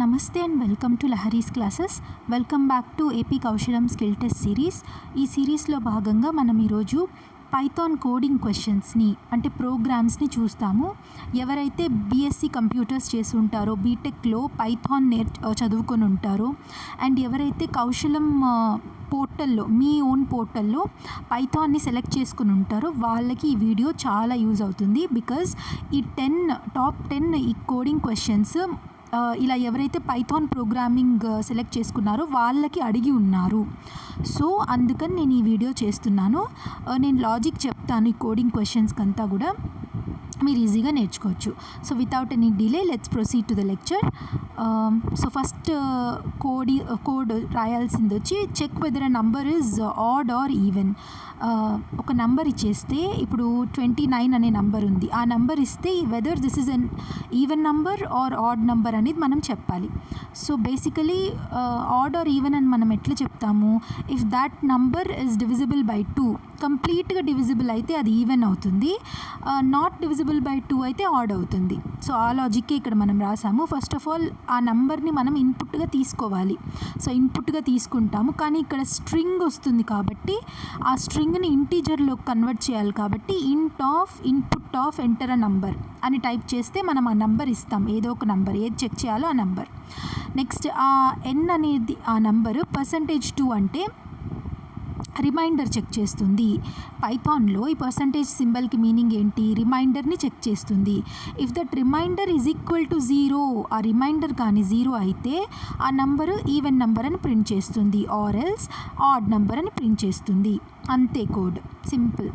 నమస్తే and welcome to Lahari's classes. Welcome back to AP Kaushalam skill test series. ఈ సిరీస్లో భాగంగా మనం ఈరోజు పైథాన్ కోడింగ్ క్వశ్చన్స్ని అంటే ప్రోగ్రామ్స్ని చూస్తాము. ఎవరైతే బీఎస్సీ కంప్యూటర్స్ చేసి ఉంటారో బీటెక్లో పైథాన్ నేర్ చదువుకొని ఉంటారో అండ్ ఎవరైతే కౌశలం పోర్టల్లో మీ ఓన్ పోర్టల్లో పైథాన్ని సెలెక్ట్ చేసుకుని ఉంటారో వాళ్ళకి ఈ వీడియో చాలా యూజ్ అవుతుంది. బికాజ్ ఈ టెన్ టాప్ టెన్ ఈ కోడింగ్ క్వశ్చన్స్ ఇలా ఎవరైతే పైథాన్ ప్రోగ్రామింగ్ సెలెక్ట్ చేసుకున్నారో వాళ్ళకి అడిగి ఉన్నారు. సో అందుకని నేను ఈ వీడియో చేస్తున్నాను. నేను లాజిక్ చెప్తాను ఈ కోడింగ్ క్వశ్చన్స్కి అంతా కూడా. మీరు ఈజీగా నేర్చుకోవచ్చు. So without any delay let's proceed to the lecture so first కోడి కోడ్ రాయాల్సింది వచ్చి check whether a number is odd or even ఒక నంబర్ ఇచ్చేస్తే ఇప్పుడు ట్వంటీ నైన్ అనే నంబర్ ఉంది. ఆ నంబర్ ఇస్తే whether this is an even number or odd number అనేది మనం చెప్పాలి. So basically odd or even అని మనం ఎట్లా చెప్తాము? If that number is divisible by two కంప్లీట్గా డివిజిబుల్ అయితే అది ఈవెన్ అవుతుంది. నాట్ డివిజిబుల్ బై టూ అయితే ఆడ్ అవుతుంది. సో ఆ లాజిక్కే ఇక్కడ మనం రాసాము. ఫస్ట్ ఆఫ్ ఆల్ ఆ నంబర్ని మనం ఇన్పుట్గా తీసుకోవాలి. సో ఇన్పుట్గా తీసుకుంటాము. కానీ ఇక్కడ స్ట్రింగ్ వస్తుంది కాబట్టి ఆ స్ట్రింగ్ని ఇంటీజర్లో కన్వర్ట్ చేయాలి కాబట్టి int of input of enter a number అని టైప్ చేస్తే మనం ఆ నంబర్ ఇస్తాం. ఏదో ఒక నంబర్ ఏది చెక్ చేయాలో ఆ నంబర్ నెక్స్ట్ ఆ ఎన్ అనేది ఆ నంబరు పర్సంటేజ్ టూ అంటే రిమైండర్ చెక్ చేస్తుంది. పైథాన్లో ఈ పర్సంటేజ్ సింబల్కి మీనింగ్ ఏంటి? రిమైండర్ని చెక్ చేస్తుంది. If that remainder is equal to zero ఆ రిమైండర్ కానీ జీరో అయితే ఆ నంబరు ఈవెన్ నంబర్ అని ప్రింట్ చేస్తుంది. ఆర్ ఎల్స్ ఆడ్ నంబర్ అని ప్రింట్ చేస్తుంది. అంతే code. Simple.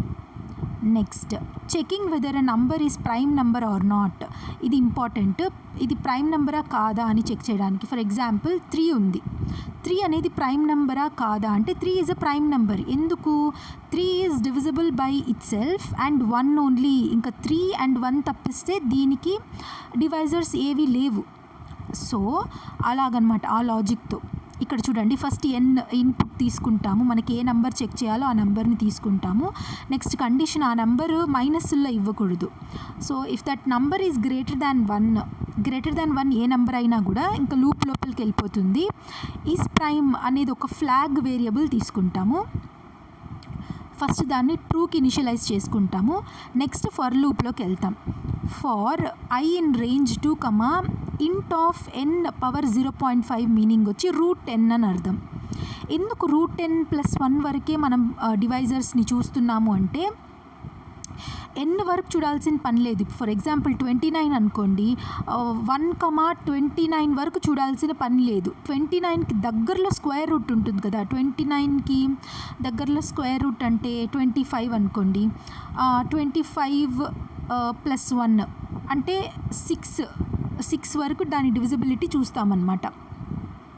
Next checking whether a number is prime number or not ఇది ఇంపార్టెంట్ ఇది ప్రైమ్ నెంబరా కాదా అని చెక్ చేయడానికి. ఫర్ ఎగ్జాంపుల్ త్రీ ఉంది. త్రీ అనేది ప్రైమ్ నెంబరా కాదా అంటే three is a prime number ఎందుకు? Three is divisible by itself and one only ఇంకా త్రీ అండ్ వన్ తప్పిస్తే దీనికి డివైజర్స్ ఏవి లేవు. సో అలాగనమాట. ఆ లాజిక్తో ఇక్కడ చూడండి ఫస్ట్ ఎన్ ఇన్పుట్ తీసుకుంటాము. మనకి ఏ నెంబర్ చెక్ చేయాలో ఆ నెంబర్ని తీసుకుంటాము. నెక్స్ట్ కండిషన్ ఆ నెంబర్ మైనస్లో ఇవ్వకూడదు. So if that number is greater than one greater than one A number అయినా కూడా ఇంకా లూప్ లోపలికి వెళ్ళిపోతుంది. ఈస్ ప్రైమ్ అనేది ఒక ఫ్లాగ్ వేరియబుల్ తీసుకుంటాము. ఫస్ట్ దాన్ని ట్రూకి ఇనిషియలైజ్ చేసుకుంటాము. నెక్స్ట్ ఫర్ లూప్లోకి వెళ్తాం. For I in range two comma int of N power zero point five meaning వచ్చి రూట్ టెన్ అని అర్థం. ఎందుకు రూట్ టెన్ ప్లస్ వన్ వరకే మనం డివైజర్స్ని చూస్తున్నాము అంటే ఎన్ వరకు చూడాల్సిన పని లేదు. ఫర్ ఎగ్జాంపుల్ ట్వంటీ నైన్ అనుకోండి వన్ కమా ట్వంటీ నైన్ వరకు చూడాల్సిన పని లేదు. ట్వంటీ నైన్కి దగ్గరలో స్క్వేర్ రూట్ ఉంటుంది కదా ట్వంటీ నైన్కి దగ్గరలో స్క్వేర్ రూట్ అంటే ట్వంటీ ఫైవ్ అనుకోండి ట్వంటీ ఫైవ్ ప్లస్ వన్ అంటే సిక్స్ సిక్స్ వరకు దాని డివిజిబిలిటీ చూస్తామన్నమాట.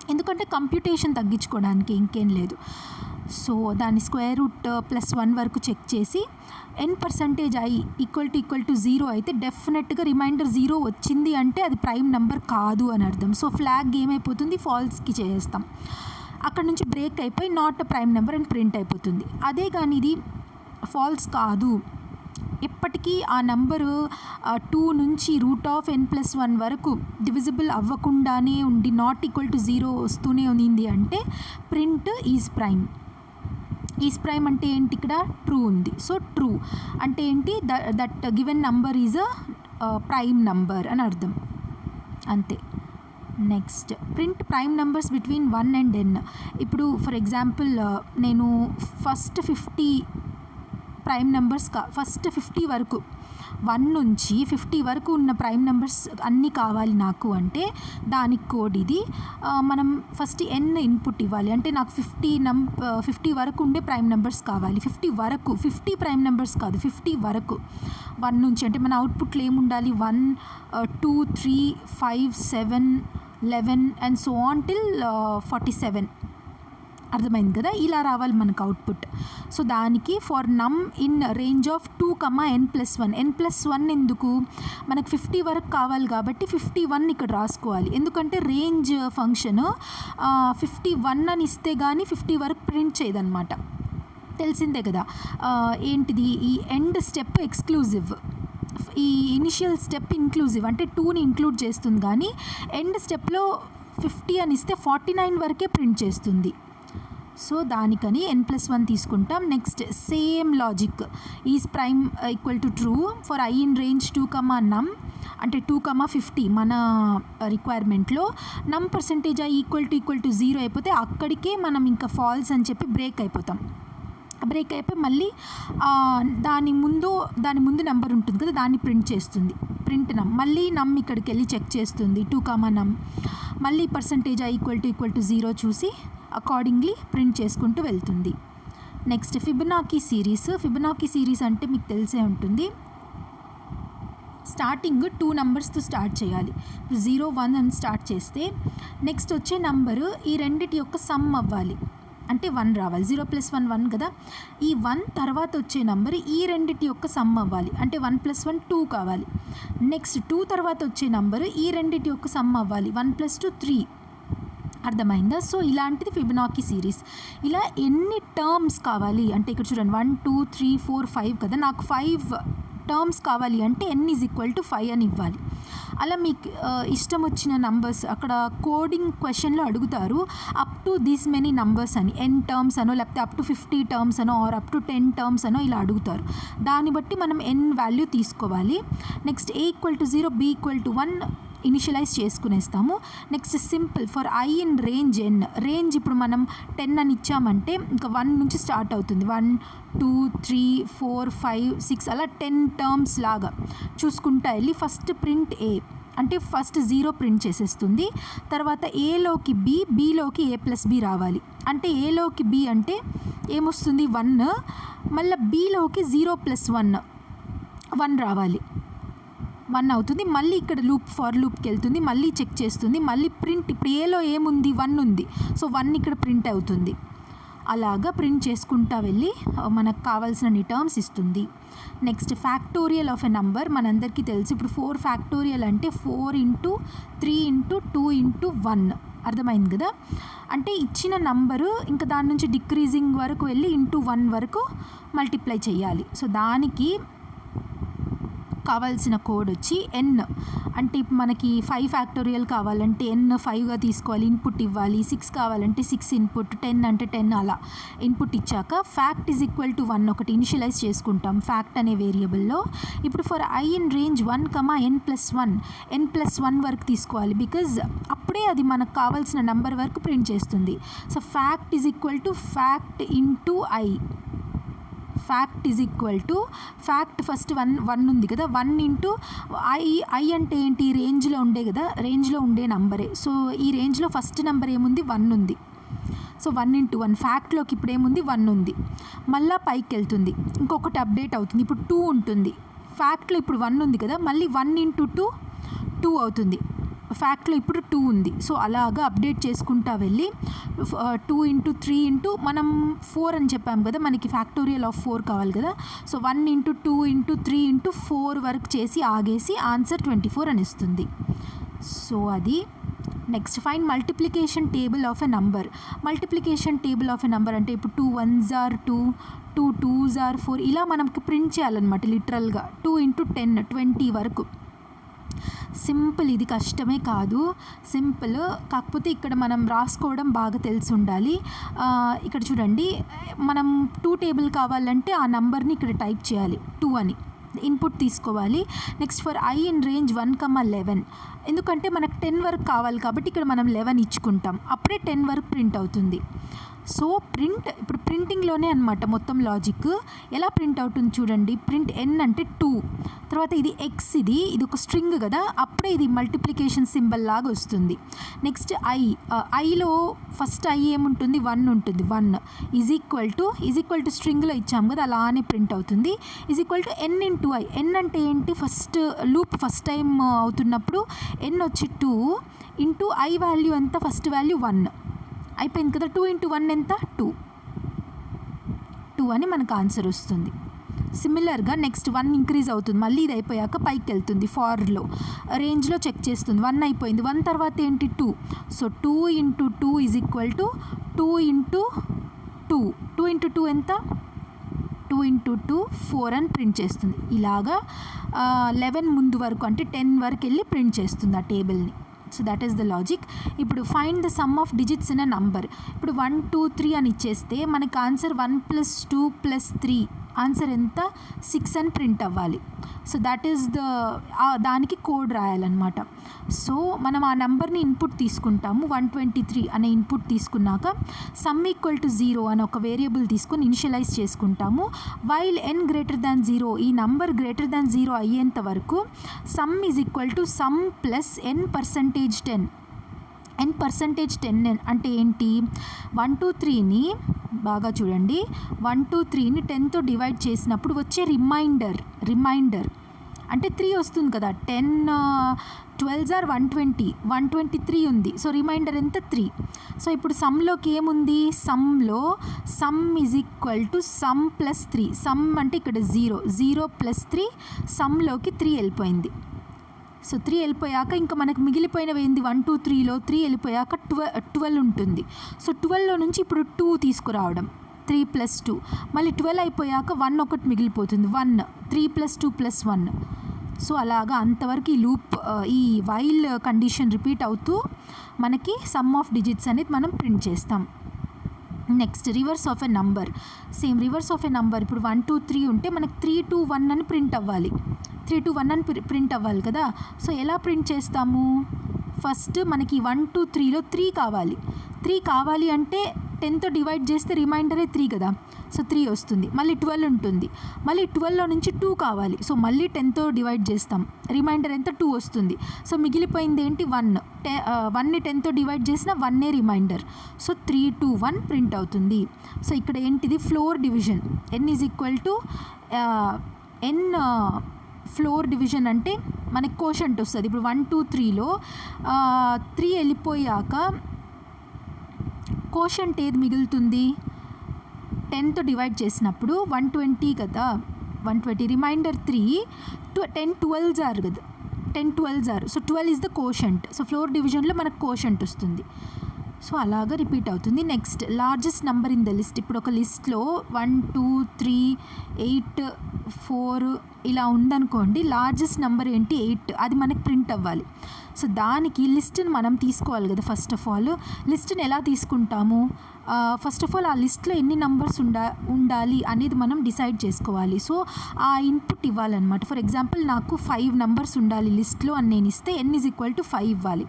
ఎందుకంటే కంప్యూటేషన్ తగ్గించుకోవడానికి ఇంకేం లేదు. సో దాని స్క్వేర్ రూట్ ప్లస్ వన్ వరకు చెక్ చేసి N percentage I equal to equal to zero అయితే డెఫినెట్గా రిమైండర్ జీరో వచ్చింది అంటే అది ప్రైమ్ నెంబర్ కాదు అని అర్థం. సో ఫ్లాగ్ ఏమైపోతుంది? ఫాల్స్కి చేస్తాం అక్కడ నుంచి బ్రేక్ అయిపోయి నాట్ ప్రైమ్ నెంబర్ అని ప్రింట్ అయిపోతుంది. అదే కానీ ఇది ఫాల్స్ కాదు. ఇప్పటికీ ఆ నంబరు టూ నుంచి root of N plus one వరకు డివిజిబుల్ అవ్వకుండానే ఉండి నాట్ ఈక్వల్ టు జీరో వస్తూనే ఉంది అంటే print is prime. Is prime అంటే ఏంటి ఇక్కడ? ట్రూ ఉంది. సో ట్రూ అంటే ఏంటి? The that given number is a prime number అని అర్థం. అంతే. Next. Print prime numbers between one and N. ఇప్పుడు ఫర్ ఎగ్జాంపుల్ నేను ఫస్ట్ ఫిఫ్టీ ప్రైమ్ నెంబర్స్ కా ఫస్ట్ ఫిఫ్టీ వరకు. వన్ నుంచి ఫిఫ్టీ వరకు ఉన్న ప్రైమ్ నెంబర్స్ అన్నీ కావాలి నాకు అంటే దానికి కోడ్ ఇది. మనం ఫస్ట్ ఎన్ ఇన్పుట్ ఇవ్వాలి. అంటే నాకు ఫిఫ్టీ నం ఫిఫ్టీ వరకు ఉండే ప్రైమ్ నెంబర్స్ కావాలి. ఫిఫ్టీ వరకు ఫిఫ్టీ ప్రైమ్ నెంబర్స్ కాదు ఫిఫ్టీ వరకు. వన్ నుంచి అంటే మన అవుట్పుట్లో ఏముండాలి? One two three five seven eleven and so on till forty seven అర్థమైంది కదా? ఇలా రావాలి మనకు అవుట్పుట్ సో దానికి for num in range of two comma N plus one N plus one ఎందుకు? మనకు ఫిఫ్టీ వరకు కావాలి కాబట్టి ఫిఫ్టీ వన్ ఇక్కడ రాసుకోవాలి. ఎందుకంటే రేంజ్ ఫంక్షన్ ఫిఫ్టీ వన్ అని ఇస్తే కానీ ఫిఫ్టీ వరకు ప్రింట్ చేయదన్నమాట. తెలిసిందే కదా? ఏంటిది? ఈ ఎండ్ స్టెప్ ఎక్స్క్లూజివ్ ఈ ఇనిషియల్ స్టెప్ ఇంక్లూజివ్ అంటే టూని ఇంక్లూడ్ చేస్తుంది కానీ ఎండ్ స్టెప్లో ఫిఫ్టీ అని ఇస్తే ఫార్టీ నైన్ వరకే ప్రింట్ చేస్తుంది. సో దానికని ఎన్ ప్లస్ వన్ తీసుకుంటాం. Next same logic is prime equal to true for I in range two comma num అంటే టూ కమా ఫిఫ్టీ మన రిక్వైర్మెంట్లో num percentage I equal to equal to zero అయిపోతే అక్కడికే మనం ఇంకా ఫాల్స్ అని చెప్పి బ్రేక్ అయిపోతాం. బ్రేక్ అయిపోయి మళ్ళీ దాని ముందు దాని ముందు నెంబర్ ఉంటుంది కదా దాన్ని ప్రింట్ చేస్తుంది. ప్రింట్ నమ్ మళ్ళీ నమ్ ఇక్కడికి వెళ్ళి చెక్ చేస్తుంది టూ కామా నమ్ మళ్ళీ percentage equal to equal to zero చూసి అకార్డింగ్లీ ప్రింట్ చేసుకుంటూ వెళ్తుంది. Next Fibonacci series Fibonacci series అంటే మీకు తెలిసే ఉంటుంది. స్టార్టింగ్ టూ నెంబర్స్తో స్టార్ట్ చేయాలి. జీరో వన్ అని స్టార్ట్ చేస్తే నెక్స్ట్ వచ్చే నంబరు ఈ రెండిటి యొక్క సమ్ అవ్వాలి. అంటే వన్ రావాలి. జీరో ప్లస్ వన్ వన్ కదా. ఈ వన్ తర్వాత వచ్చే నంబర్ ఈ రెండిటి యొక్క సమ్ అవ్వాలి. అంటే వన్ ప్లస్ వన్ టూ కావాలి. నెక్స్ట్ టూ తర్వాత వచ్చే నంబరు ఈ రెండిటి యొక్క సమ్ అవ్వాలి. వన్ ప్లస్ టూ త్రీ అర్థమైందా? సో ఇలాంటిది ఫిబనాకీ సిరీస్ ఇలా ఎన్ని టర్మ్స్ కావాలి? అంటే ఇక్కడ చూడండి one two three four five కదా? నాకు ఫైవ్ టర్మ్స్ కావాలి అంటే N is equal to five అని ఇవ్వాలి. అలా మీకు ఇష్టం వచ్చిన నంబర్స్ అక్కడ కోడింగ్ క్వశ్చన్లో అడుగుతారు up to these many numbers అని. ఎన్ టర్మ్స్ అనో లేకపోతే అప్ టు ఫిఫ్టీ టర్మ్స్ అనో or up to ten terms అనో ఇలా అడుగుతారు. దాన్ని బట్టి మనం ఎన్ వాల్యూ తీసుకోవాలి. Next A equal to zero B equal to one initialize చేసుకునేస్తాము. Next simple for I in range N range ఇప్పుడు మనం టెన్ అని ఇచ్చామంటే ఇంకా వన్ నుంచి స్టార్ట్ అవుతుంది. One two three four five six అలా టెన్ టర్మ్స్ లాగా చూసుకుంటా వెళ్ళి ఫస్ట్ ప్రింట్ ఏ అంటే ఫస్ట్ జీరో ప్రింట్ చేసేస్తుంది. తర్వాత ఏలోకి బి బీలోకి ఏ ప్లస్ బి రావాలి. అంటే ఏలోకి బి అంటే ఏమొస్తుంది? వన్ మళ్ళీ బీలోకి జీరో ప్లస్ వన్ వన్ రావాలి. వన్ అవుతుంది. మళ్ళీ ఇక్కడ లూప్ ఫార్ లూప్కి వెళ్తుంది. మళ్ళీ చెక్ చేస్తుంది. మళ్ళీ ప్రింట్ ఇప్పుడు ఏలో ఏముంది? వన్ ఉంది. సో వన్ ఇక్కడ ప్రింట్ అవుతుంది. అలాగా ప్రింట్ చేసుకుంటా వెళ్ళి మనకు కావాల్సిన టర్మ్స్ ఇస్తుంది. Next factorial of a number మనందరికీ తెలుసు. ఇప్పుడు ఫోర్ ఫ్యాక్టోరియల్ అంటే four into three into two into one. అర్థమైంది కదా? అంటే ఇచ్చిన నంబరు ఇంకా దాని నుంచి డిక్రీజింగ్ వరకు వెళ్ళి ఇంటూ వన్ వరకు మల్టిప్లై చేయాలి. సో దానికి కావాల్సిన కోడ్ వచ్చి ఎన్ అంటే మనకి ఫైవ్ ఫ్యాక్టోరియల్ కావాలంటే ఎన్ ఫైవ్గా తీసుకోవాలి ఇన్పుట్ ఇవ్వాలి సిక్స్ కావాలంటే సిక్స్ ఇన్పుట్ టెన్ అంటే టెన్ అలా. ఇన్పుట్ ఇచ్చాక fact is equal to one ఒకటి ఇనిషియలైజ్ చేసుకుంటాం ఫ్యాక్ట్ అనే వేరియబుల్లో ఇప్పుడు for i in range one comma n plus one n plus one వరకు తీసుకోవాలి బికాజ్ అప్పుడే అది మనకు కావాల్సిన నెంబర్ వరకు ప్రింట్ చేస్తుంది. So fact is equal to fact into i fact is equal to fact first one one ఉంది కదా. వన్ ఇంటూ ఐ ఐ అంటే ఏంటి? రేంజ్లో ఉండే కదా. రేంజ్లో ఉండే నంబరే సో ఈ రేంజ్లో ఫస్ట్ నెంబర్ ఏముంది? వన్ ఉంది. సో వన్ ఇంటూ వన్ ఫ్యాక్ట్లోకి ఇప్పుడు ఏముంది? వన్ ఉంది. మళ్ళీ పైకి వెళ్తుంది. ఇంకొకటి అప్డేట్ అవుతుంది. ఇప్పుడు టూ ఉంటుంది. ఫ్యాక్ట్లో ఇప్పుడు వన్ ఉంది కదా. మళ్ళీ వన్ ఇంటూ టూ టూ అవుతుంది. ఫ్యాక్ట్లో ఇప్పుడు టూ ఉంది. సో అలాగా అప్డేట్ చేసుకుంటా వెళ్ళి టూ ఇంటూ త్రీ ఇంటూ మనం ఫోర్ అని చెప్పాం కదా మనకి ఫ్యాక్టోరియల్ ఆఫ్ ఫోర్ కావాలి కదా. So one into two into three into four వరకు చేసి ఆగేసి ఆన్సర్ ట్వంటీ ఫోర్ అని ఇస్తుంది సో అది next find multiplication table of a number. Multiplication table of a number అంటే ఇప్పుడు two ones are two two twos are four ఇలా మనకి ప్రింట్ చేయాలన్నమాట లిటరల్గా. టూ ఇంటూ టెన్ ట్వంటీ వరకు. సింపుల్ ఇది కష్టమే కాదు. సింపుల్ కాకపోతే ఇక్కడ మనం రాసుకోవడం బాగా తెలిసి ఉండాలి ఇక్కడ చూడండి. మనం టూ టేబుల్ కావాలంటే ఆ నంబర్ని ఇక్కడ టైప్ చేయాలి. టూ అని. ఇన్పుట్ తీసుకోవాలి. Next for i in range one comma eleven. ఎందుకంటే మనకు టెన్ వరకు కావాలి కాబట్టి ఇక్కడ మనం లెవెన్ ఇచ్చుకుంటాం. అప్పుడే టెన్ వరకు ప్రింట్ అవుతుంది. సో ప్రింట్ ఇప్పుడు ప్రింటింగ్లోనే అనమాట మొత్తం లాజిక్ ఎలా ప్రింట్ అవుతుంది చూడండి. ప్రింట్ ఎన్ అంటే టూ తర్వాత ఇది ఎక్స్ ఇది ఇది ఒక స్ట్రింగ్ కదా. అప్పుడే ఇది మల్టిప్లికేషన్ సింబల్ లాగా వస్తుంది. నెక్స్ట్ ఐ ఐలో ఫస్ట్ ఐ ఏముంటుంది? వన్ ఉంటుంది. One is equal to is equal to స్ట్రింగ్లో ఇచ్చాము కదా అలానే ప్రింట్ అవుతుంది. Is equal to n into i n అంటే ఏంటి? ఫస్ట్ లూప్ ఫస్ట్ టైం అవుతున్నప్పుడు ఎన్ వచ్చి టూ ఇంటూ ఐ వాల్యూ ఎంత? ఫస్ట్ వాల్యూ వన్ అయిపోయింది కదా? టూ ఇంటూ వన్ ఎంత? టూ టూ అని మనకు ఆన్సర్ వస్తుంది. సిమిలర్గా నెక్స్ట్ వన్ ఇంక్రీజ్ అవుతుంది. మళ్ళీ ఇది అయిపోయాక పైకి వెళ్తుంది ఫార్లో రేంజ్లో చెక్ చేస్తుంది. వన్ అయిపోయింది. వన్ తర్వాత ఏంటి? Two so two into two is equal to two into two two into two ఎంత? టూ ఇంటూ టూ ఫోర్ అని ప్రింట్ చేస్తుంది. ఇలాగా లెవెన్ ముందు వరకు అంటే టెన్ వరకు వెళ్ళి ప్రింట్ చేస్తుంది ఆ టేబుల్ని so that is the logic ఇప్పుడు find the sum of digits in a number ఇప్పుడు వన్ టూ త్రీ అని ఇచ్చేస్తే మనకి answer one plus two plus three answer ఎంత? సిక్స్ అని ప్రింట్ అవ్వాలి. సో దట్ ఈస్ ద దానికి కోడ్ రాయాలన్నమాట. సో మనం ఆ నెంబర్ని ఇన్పుట్ తీసుకుంటాము. వన్ ట్వంటీ త్రీ అనే ఇన్పుట్ తీసుకున్నాక సమ్ ఈక్వల్ టు జీరో అని ఒక వేరియబుల్ తీసుకొని ఇనిషియలైజ్ చేసుకుంటాము. While n greater than zero ఈ నంబర్ గ్రేటర్ దాన్ జీరో అయ్యేంత వరకు sum is equal to sum plus n percentage ten n percentage ten అంటే ఏంటి? వన్ టూ త్రీని బాగా చూడండి. వన్ టూ త్రీని టెన్తో డివైడ్ చేసినప్పుడు వచ్చే రిమైండర్ రిమైండర్. అంటే త్రీ వస్తుంది కదా ten twelve are one twenty one twenty three ఉంది. సో రిమైండర్ ఎంత? త్రీ. సో ఇప్పుడు సమ్లోకి ఏముంది? సమ్లో sum is equal to sum plus three. Sum అంటే ఇక్కడ జీరో జీరో ప్లస్ త్రీ సమ్లోకి త్రీ వెళ్ళిపోయింది. సో త్రీ వెళ్ళిపోయాక ఇంకా మనకు మిగిలిపోయినవి ఏంది? వన్ టూ త్రీలో త్రీ వెళ్ళిపోయాక ట్వె ట్వెల్వ్ ఉంటుంది. సో ట్వెల్వ్లో నుంచి ఇప్పుడు టూ తీసుకురావడం. Three plus two. మళ్ళీ ట్వెల్వ్ అయిపోయాక వన్ ఒకటి మిగిలిపోతుంది. One. Three plus two plus one. So అలాగా అంతవరకు ఈ లూప్ ఈ వైల్ కండిషన్ రిపీట్ అవుతూ మనకి సమ్ ఆఫ్ డిజిట్స్ అనేది మనం ప్రింట్ చేస్తాం. Next reverse of a number. Same reverse of a number. ఇప్పుడు వన్ టూ త్రీ ఉంటే మనకి త్రీ టూ వన్ అని ప్రింట్ అవ్వాలి. త్రీ టు వన్ అని ప్రింట్ అవ్వాలి కదా. సో ఎలా ప్రింట్ చేస్తాము? ఫస్ట్ మనకి వన్ టూ త్రీలో త్రీ కావాలి. త్రీ కావాలి అంటే టెన్తో డివైడ్ చేస్తే రిమైండరే త్రీ కదా. సో త్రీ వస్తుంది. మళ్ళీ ట్వెల్వ్ ఉంటుంది. మళ్ళీ ట్వెల్వ్లో నుంచి టూ కావాలి. సో మళ్ళీ టెన్తో డివైడ్ చేస్తాం. రిమైండర్ ఎంత? టూ వస్తుంది. సో మిగిలిపోయింది ఏంటి? వన్. టె వన్ని టెన్తో డివైడ్ చేసిన వన్నే remainder. So three two one print అవుతుంది. సో ఇక్కడ ఏంటిది? Floor division. N is equal to n floor division అంటే మనకి కోషంట్ వస్తుంది. ఇప్పుడు వన్ టూ త్రీలో త్రీ వెళ్ళిపోయాక కోషంట్ ఏది మిగులుతుంది? టెన్తో డివైడ్ చేసినప్పుడు వన్ ట్వంటీ కదా? One twenty remainder three two ten twelve are కదా? Ten twelve are so twelve is the quotient so floor డివిజన్లో మనకు కోషంట్ వస్తుంది. సో అలాగా రిపీట్ అవుతుంది. Next largest number in the list. ఇప్పుడు ఒక లిస్ట్లో one two three eight four ఇలా ఉందనుకోండి. లార్జెస్ట్ నెంబర్ ఏంటి? ఎయిట్. అది మనకి ప్రింట్ అవ్వాలి. సో దానికి లిస్ట్ని మనం తీసుకోవాలి కదా ఫస్ట్ ఆఫ్ ఆల్. లిస్ట్ని ఎలా తీసుకుంటాము? ఫస్ట్ ఆఫ్ ఆల్ ఆ లిస్ట్లో ఎన్ని నంబర్స్ ఉండా ఉండాలి అనేది మనం డిసైడ్ చేసుకోవాలి. సో ఆ ఇన్పుట్ ఇవ్వాలన్నమాట. ఫర్ ఎగ్జాంపుల్ నాకు ఫైవ్ నంబర్స్ ఉండాలి లిస్ట్లో అని నేను ఇస్తే n is equal to five ఇవ్వాలి.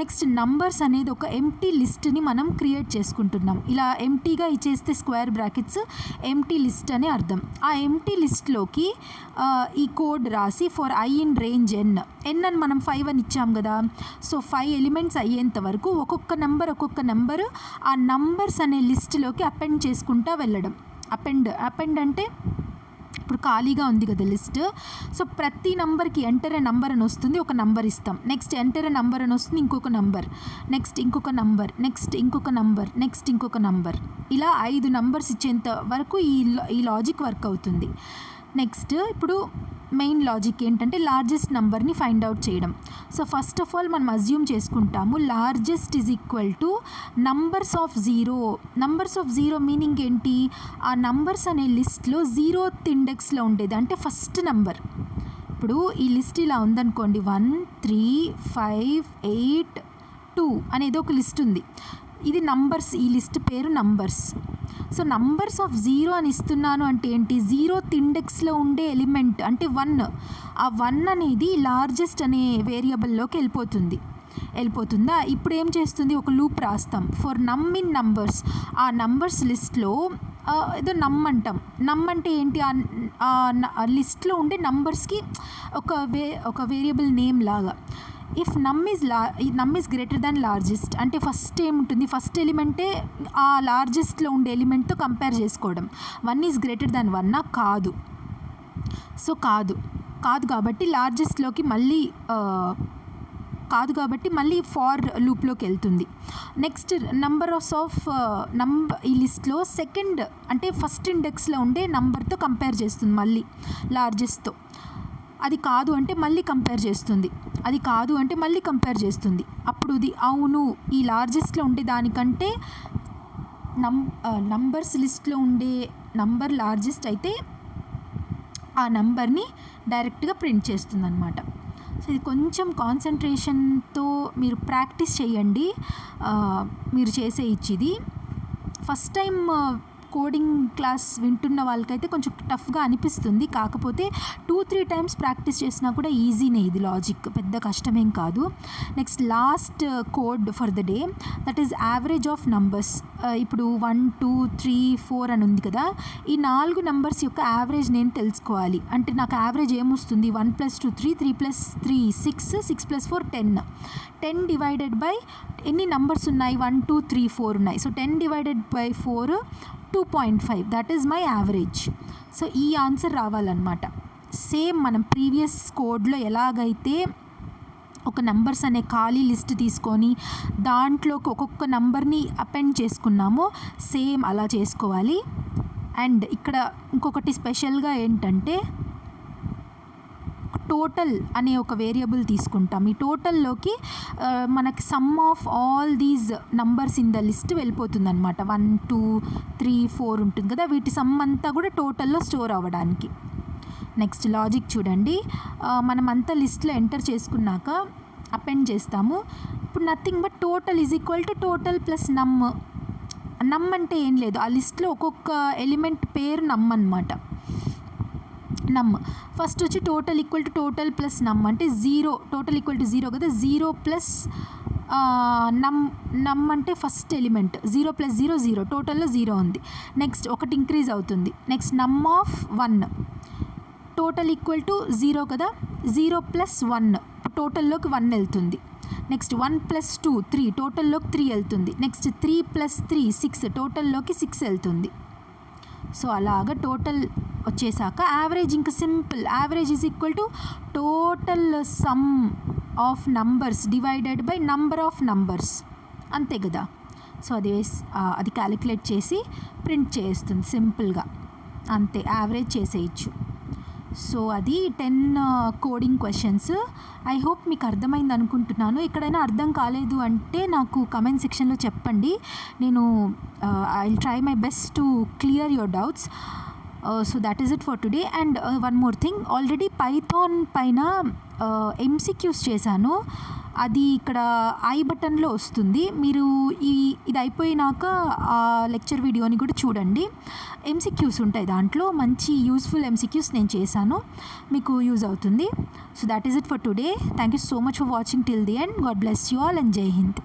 నెక్స్ట్ నంబర్స్ అనేది ఒక ఎంటీ లిస్ట్ని మనం క్రియేట్ చేసుకుంటున్నాం. ఇలా ఎంటీగా ఇచ్చేస్తే స్క్వేర్ బ్రాకెట్స్ ఎంటీ లిస్ట్ అని అర్థం. ఆ ఎంటీ లిస్ట్లోకి ఈ కోడ్ రాసి for i in range n n అని మనం ఫైవ్ అని ఇచ్చాం కదా సో ఫైవ్ ఎలిమెంట్స్ అయ్యేంత వరకు ఒక్కొక్క నెంబర్ ఒక్కొక్క నెంబర్ ఆ నంబర్స్ అనే లిస్టులోకి అపెండ్ చేసుకుంటా వెళ్ళడం. అపెండ్ అపెండ్ అంటే ఇప్పుడు ఖాళీగా ఉంది కదా లిస్ట్ సో ప్రతి నంబర్కి ఎంటర్ ఏ నంబర్ అని వస్తుంది ఒక నంబర్ ఇస్తాం. నెక్స్ట్ ఎంటర్ ఏ నంబర్ అని వస్తుంది ఇంకొక నంబర్ నెక్స్ట్ ఇంకొక నంబర్ నెక్స్ట్ ఇంకొక నంబర్ నెక్స్ట్ ఇంకొక నంబర్ ఇలా ఐదు నంబర్స్ ఇచ్చేంత వరకు ఈ ఈ లాజిక్ వర్క్ అవుతుంది. నెక్స్ట్ ఇప్పుడు మెయిన్ లాజిక్ ఏంటంటే లార్జెస్ట్ నెంబర్ని ఫైండ్ అవుట్ చేయడం. సో ఫస్ట్ ఆఫ్ ఆల్ మనం అజ్యూమ్ చేసుకుంటాము largest is equal to numbers of zero numbers of zero meaning ఏంటి? ఆ నంబర్స్ అనే లిస్ట్లో జీరోత్ ఇండెక్స్లో ఉండేది అంటే ఫస్ట్ నంబర్ ఇప్పుడు ఈ లిస్ట్ ఇలా ఉందనుకోండి one three five eight two అనేది ఒక లిస్ట్ ఉంది. ఇది నంబర్స్ ఈ లిస్ట్ పేరు numbers so numbers of zero అని ఇస్తున్నాను అంటే ఏంటి? జీరో ఇండెక్స్లో ఉండే ఎలిమెంట్ అంటే వన్ ఆ వన్ అనేది లార్జెస్ట్ అనే వేరియబుల్లోకి వెళ్ళిపోతుంది. వెళ్ళిపోతుందా? ఇప్పుడు ఏం చేస్తుంది? ఒక లూప్ రాస్తాం. ఫర్ నమ్ ఇన్ నంబర్స్ ఆ నంబర్స్ లిస్ట్లో ఏదో నమ్ అంటాం. నమ్ అంటే ఏంటి? ఆ లిస్ట్లో ఉండే నంబర్స్కి ఒక వే ఒక వేరియబుల్ నేమ్ లాగా. If num is law num is greater than largest అంటే ఫస్ట్ ఏముంటుంది? ఫస్ట్ ఎలిమెంటే ఆ లార్జెస్ట్లో ఉండే ఎలిమెంట్తో కంపేర్ చేసుకోవడం. వన్ ఈజ్ గ్రేటర్ దాన్ వన్నా కాదు. సో కాదు. కాదు కాబట్టి లార్జెస్ట్లోకి మళ్ళీ కాదు కాబట్టి మళ్ళీ ఫార్ లూప్లోకి వెళ్తుంది. నెక్స్ట్ నంబర్ ఆఫ్ నంబర్ ఈ లిస్ట్లో సెకండ్ అంటే ఫస్ట్ ఇండెక్స్లో ఉండే నంబర్తో కంపేర్ చేస్తుంది మళ్ళీ లార్జెస్ట్తో అది కాదు అంటే మళ్ళీ కంపేర్ చేస్తుంది. అది కాదు అంటే మళ్ళీ కంపేర్ చేస్తుంది. అప్పుడు ఇది అవును ఈ లార్జెస్ట్లో ఉండే దానికంటే నం నంబర్స్ లిస్ట్లో ఉండే నంబర్ లార్జెస్ట్ అయితే ఆ నంబర్ని డైరెక్ట్గా ప్రింట్ చేస్తుంది అనమాట సో ఇది కొంచెం కాన్సన్ట్రేషన్తో మీరు ప్రాక్టీస్ చేయండి. మీరు చేసే ఇచ్చిది. ఫస్ట్ టైం కోడింగ్ క్లాస్ వింటున్న వాళ్ళకైతే కొంచెం టఫ్గా అనిపిస్తుంది. కాకపోతే టూ త్రీ టైమ్స్ ప్రాక్టీస్ చేసినా కూడా ఈజీనే ఇది లాజిక్ పెద్ద కష్టమేం కాదు. Next last code for the day that is average of numbers ఇప్పుడు వన్ టూ త్రీ ఫోర్ అని ఉంది కదా. ఈ నాలుగు నంబర్స్ యొక్క యావరేజ్ నేను తెలుసుకోవాలి. అంటే నాకు యావరేజ్ ఏమొస్తుంది? One plus two three three plus three six six plus four ten ten divided by ఎన్ని నంబర్స్ ఉన్నాయి? వన్ టూ త్రీ ఫోర్ ఉన్నాయి. So ten divided by four two point five. That is my average so ఈ answer రావాలన్నమాట. Same మనం previous కోడ్లో ఎలాగైతే ఒక numbers అనే ఖాళీ లిస్ట్ తీసుకొని దాంట్లోకి ఒక్కొక్క నంబర్ని అపెండ్ చేసుకున్నామో సేమ్ అలా చేసుకోవాలి. అండ్ ఇక్కడ ఇంకొకటి స్పెషల్గా ఏంటంటే టోటల్ అనే ఒక వేరియబుల్ తీసుకుంటాం. ఈ టోటల్లోకి మనకి sum of all these numbers in the list వెళ్ళిపోతుంది అనమాట వన్ టూ త్రీ ఫోర్ ఉంటుంది కదా. వీటి సమ్ అంతా కూడా టోటల్లో స్టోర్ అవ్వడానికి. నెక్స్ట్ లాజిక్ చూడండి. మనం అంతా లిస్ట్లో ఎంటర్ చేసుకున్నాక అపెండ్ చేస్తాము. ఇప్పుడు nothing but total is equal to total plus num num అంటే ఏం లేదు. ఆ లిస్ట్లో ఒక్కొక్క ఎలిమెంట్ పేరు నమ్ అనమాట నమ్ ఫస్ట్ వచ్చి total equal to total plus num అంటే zero total equal to zero కదా. జీరో ప్లస్ నమ్ నమ్ అంటే first element zero plus zero zero టోటల్లో zero ఉంది. నెక్స్ట్ ఒకటి ఇంక్రీజ్ అవుతుంది. Next num of one total equal to zero కదా. Zero plus one టోటల్లోకి one వెళ్తుంది. Next one plus two three టోటల్లోకి three వెళ్తుంది. Next three plus three six టోటల్లోకి six వెళ్తుంది. So అలాగ total వచ్చేసాక యావరేజ్ ఇంకా simple average is equal to total sum of numbers divided by number of numbers అంతే కదా? So అది అది క్యాలిక్యులేట్ చేసి ప్రింట్ చేస్తుంది సింపుల్గా అంతే యావరేజ్ చేసేయచ్చు. సో అది ten coding questions I hope మీకు అర్థమైంది అనుకుంటున్నాను. ఎక్కడైనా అర్థం కాలేదు అంటే నాకు కమెంట్ సెక్షన్లో చెప్పండి. నేను I try my best to clear your doubts so that is it for today and one more thing already Python పైన uh, ఎంసీక్యూస్ చేశాను. అది ఇక్కడ ఐ బటన్లో వస్తుంది. మీరు ఈ ఇది అయిపోయినాక ఆ లెక్చర్ వీడియోని కూడా చూడండి. ఎంసీక్యూస్ ఉంటాయి దాంట్లో. మంచి యూస్ఫుల్ ఎంసీక్యూస్ నేను చేశాను. మీకు యూజ్ అవుతుంది. So that is it for today thank you so much for watching till the end God bless you all and జై హింద్